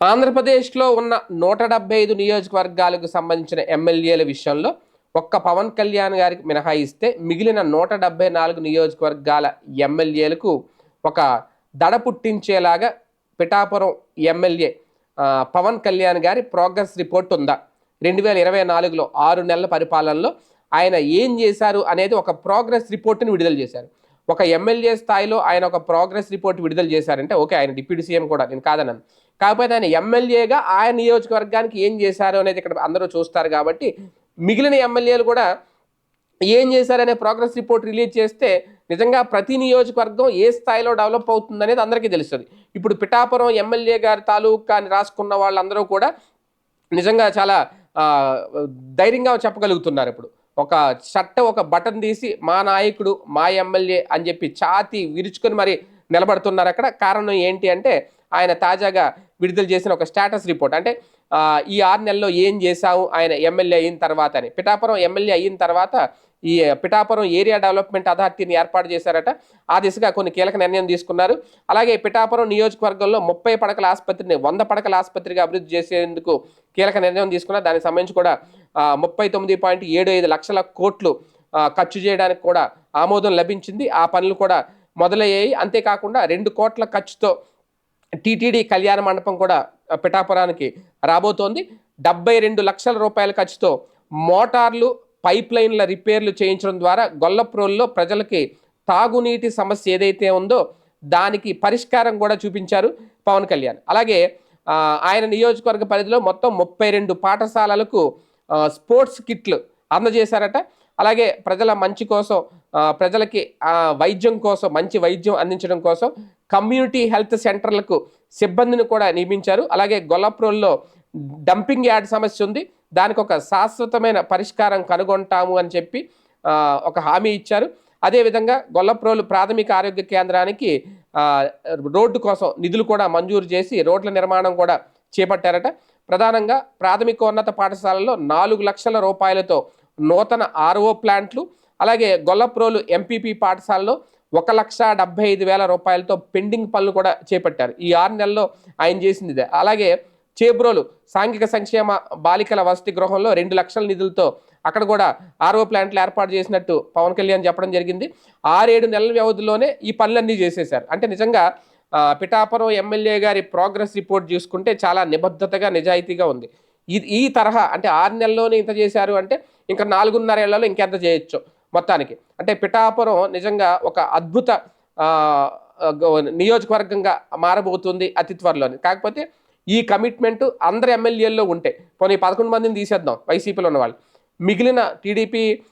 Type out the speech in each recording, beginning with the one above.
ఆంధ్రప్రదేశ్లో ఉన్న నూట డెబ్బై ఐదు నియోజకవర్గాలకు సంబంధించిన ఎమ్మెల్యేల విషయంలో ఒక్క పవన్ కళ్యాణ్ గారికి మినహాయిస్తే మిగిలిన నూట డెబ్బై నాలుగు నియోజకవర్గాల ఎమ్మెల్యేలకు ఒక దడ పుట్టించేలాగా పిఠాపురం ఎమ్మెల్యే పవన్ కళ్యాణ్ గారి ప్రోగ్రెస్ రిపోర్ట్ ఉందా? రెండు వేల ఇరవై నాలుగులో ఆరు నెలల పరిపాలనలో ఆయన ఏం చేశారు అనేది ఒక ప్రోగ్రెస్ రిపోర్ట్ని విడుదల చేశారు. ఒక ఎమ్మెల్యే స్థాయిలో ఆయన ఒక ప్రోగ్రెస్ రిపోర్ట్ విడుదల చేశారంటే ఓకే ఆయన డిప్యూటీ సీఎం కూడా నేను కాదన్నాను. కాకపోతే ఆయన ఎమ్మెల్యేగా ఆయన నియోజకవర్గానికి ఏం చేశారు అనేది ఇక్కడ అందరూ చూస్తారు కాబట్టి మిగిలిన ఎమ్మెల్యేలు కూడా ఏం చేశారనే ప్రోగ్రెస్ రిపోర్ట్ రిలీజ్ చేస్తే నిజంగా ప్రతి నియోజకవర్గం ఏ స్థాయిలో డెవలప్ అవుతుంది అనేది అందరికీ తెలుస్తుంది. ఇప్పుడు పిఠాపురం ఎమ్మెల్యే గారి తాలూకా అని రాసుకున్న వాళ్ళందరూ కూడా నిజంగా చాలా ధైర్యంగా చెప్పగలుగుతున్నారు ఇప్పుడు. ఒక చట్ట ఒక బటన్ తీసి మా నాయకుడు మా ఎమ్మెల్యే అని చెప్పి ఛాతి విరుచుకొని మరి నిలబడుతున్నారు అక్కడ. కారణం ఏంటి అంటే ఆయన తాజాగా విడుదల చేసిన ఒక స్టేటస్ రిపోర్ట్. అంటే ఈ ఆరు నెలల్లో ఏం చేశాము ఆయన ఎమ్మెల్యే అయిన తర్వాత అని. పిఠాపురం ఎమ్మెల్యే అయిన తర్వాత ఈ పిఠాపురం ఏరియా డెవలప్మెంట్ అథారిటీని ఏర్పాటు చేశారట. ఆ దిశగా కొన్ని కీలక నిర్ణయం తీసుకున్నారు. అలాగే పిఠాపురం నియోజకవర్గంలో ముప్పై పడకల ఆసుపత్రిని వంద పడకల ఆసుపత్రిగా అభివృద్ధి చేసేందుకు కీలక నిర్ణయం తీసుకున్నారు. దానికి సంబంధించి కూడా ముప్పై తొమ్మిది పాయింట్ ఏడు ఐదు లక్షల కోట్లు ఖర్చు చేయడానికి కూడా ఆమోదం లభించింది. ఆ పనులు కూడా మొదలయ్యాయి. అంతేకాకుండా రెండు కోట్ల ఖర్చుతో టీటీడీ కళ్యాణ మండపం కూడా పిఠాపురానికి రాబోతోంది. డెబ్బై రెండు లక్షల రూపాయల ఖర్చుతో మోటార్లు పైప్ లైన్ల రిపేర్లు చేయించడం ద్వారా గొల్లప్రోల్లో ప్రజలకి తాగునీటి సమస్య ఏదైతే ఉందో దానికి పరిష్కారం కూడా చూపించారు పవన్ కళ్యాణ్. అలాగే ఆయన నియోజకవర్గ పరిధిలో మొత్తం ముప్పై రెండు పాఠశాలలకు స్పోర్ట్స్ కిట్లు అందజేశారట. అలాగే ప్రజల మంచి కోసం ప్రజలకి వైద్యం కోసం మంచి వైద్యం అందించడం కోసం కమ్యూనిటీ హెల్త్ సెంటర్లకు సిబ్బందిని కూడా నియమించారు. అలాగే గొల్లప్రోల్లో డంపింగ్ యార్డ్ సమస్య ఉంది. దానికి ఒక శాశ్వతమైన పరిష్కారం కనుగొంటాము అని చెప్పి ఒక హామీ ఇచ్చారు. అదేవిధంగా గొల్లప్రోలు ప్రాథమిక ఆరోగ్య కేంద్రానికి రోడ్డు కోసం నిధులు కూడా మంజూరు చేసి రోడ్ల నిర్మాణం కూడా చేపట్టారట. ప్రధానంగా ప్రాథమికోన్నత పాఠశాలలో నాలుగు లక్షల రూపాయలతో నూతన ఆర్ఓ ప్లాంట్లు అలాగే గొల్లప్రోలు ఎంపీపీ పాఠశాలలో ఒక లక్ష డెబ్బై ఐదు వేల రూపాయలతో పెండింగ్ పనులు కూడా చేపట్టారు. ఈ ఆరు నెలల్లో ఆయన చేసింది ఇదే. అలాగే చేబ్రోలు సాంఘిక సంక్షేమ బాలికల వసతి గృహంలో రెండు లక్షల నిధులతో అక్కడ కూడా ఆర్ఓ ప్లాంట్లు ఏర్పాటు చేసినట్టు పవన్ కళ్యాణ్ చెప్పడం జరిగింది. ఆరేడు నెలల వ్యవధిలోనే ఈ పనులన్నీ చేసేశారు. అంటే నిజంగా పిఠాపురం ఎమ్మెల్యే గారి ప్రోగ్రెస్ రిపోర్ట్ చూసుకుంటే చాలా నిబద్ధతగా నిజాయితీగా ఉంది. ఈ ఈ తరహా అంటే ఆరు నెలల్లోనే ఇంత చేశారు అంటే ఇంకా నాలుగున్నర ఏళ్ళలో ఇంకెంత చేయొచ్చు. మొత్తానికి. అంటే పిఠాపురం నిజంగా ఒక అద్భుత గ- నియోజకవర్గంగా మారబోతుంది అతి త్వరలోనే. కాకపోతే ఈ కమిట్మెంట్ అందరు ఎమ్మెల్యేల్లో ఉంటే పోనీ పదకొండు మందిని తీసేద్దాం వైసీపీలో ఉన్న వాళ్ళు. మిగిలిన టీడీపీ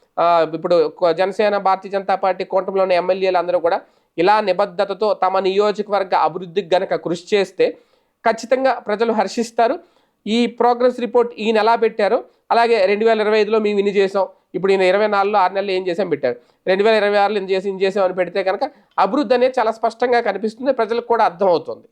ఇప్పుడు జనసేన భారతీయ జనతా పార్టీ కూటమిలో ఉన్న ఎమ్మెల్యేలు అందరూ కూడా ఇలా నిబద్ధతతో తమ నియోజకవర్గ అభివృద్ధికి గనక కృషి చేస్తే ఖచ్చితంగా ప్రజలు హర్షిస్తారు. ఈ ప్రోగ్రెస్ రిపోర్ట్ ఈయన ఎలా పెట్టారో అలాగే రెండు వేల ఇరవై ఐదులో మేము ఇన్ని చేసాం ఇప్పుడు ఈయన ఇరవై నాలుగులో ఆరు నెలలు ఏం చేసాం పెట్టారు. రెండు వేల ఇరవై ఆరులో ఇన్ని చేసి ఏం చేసాం అని పెడితే కనుక అభివృద్ధి అనేది చాలా స్పష్టంగా కనిపిస్తుంది ప్రజలకు కూడా అర్థమవుతుంది.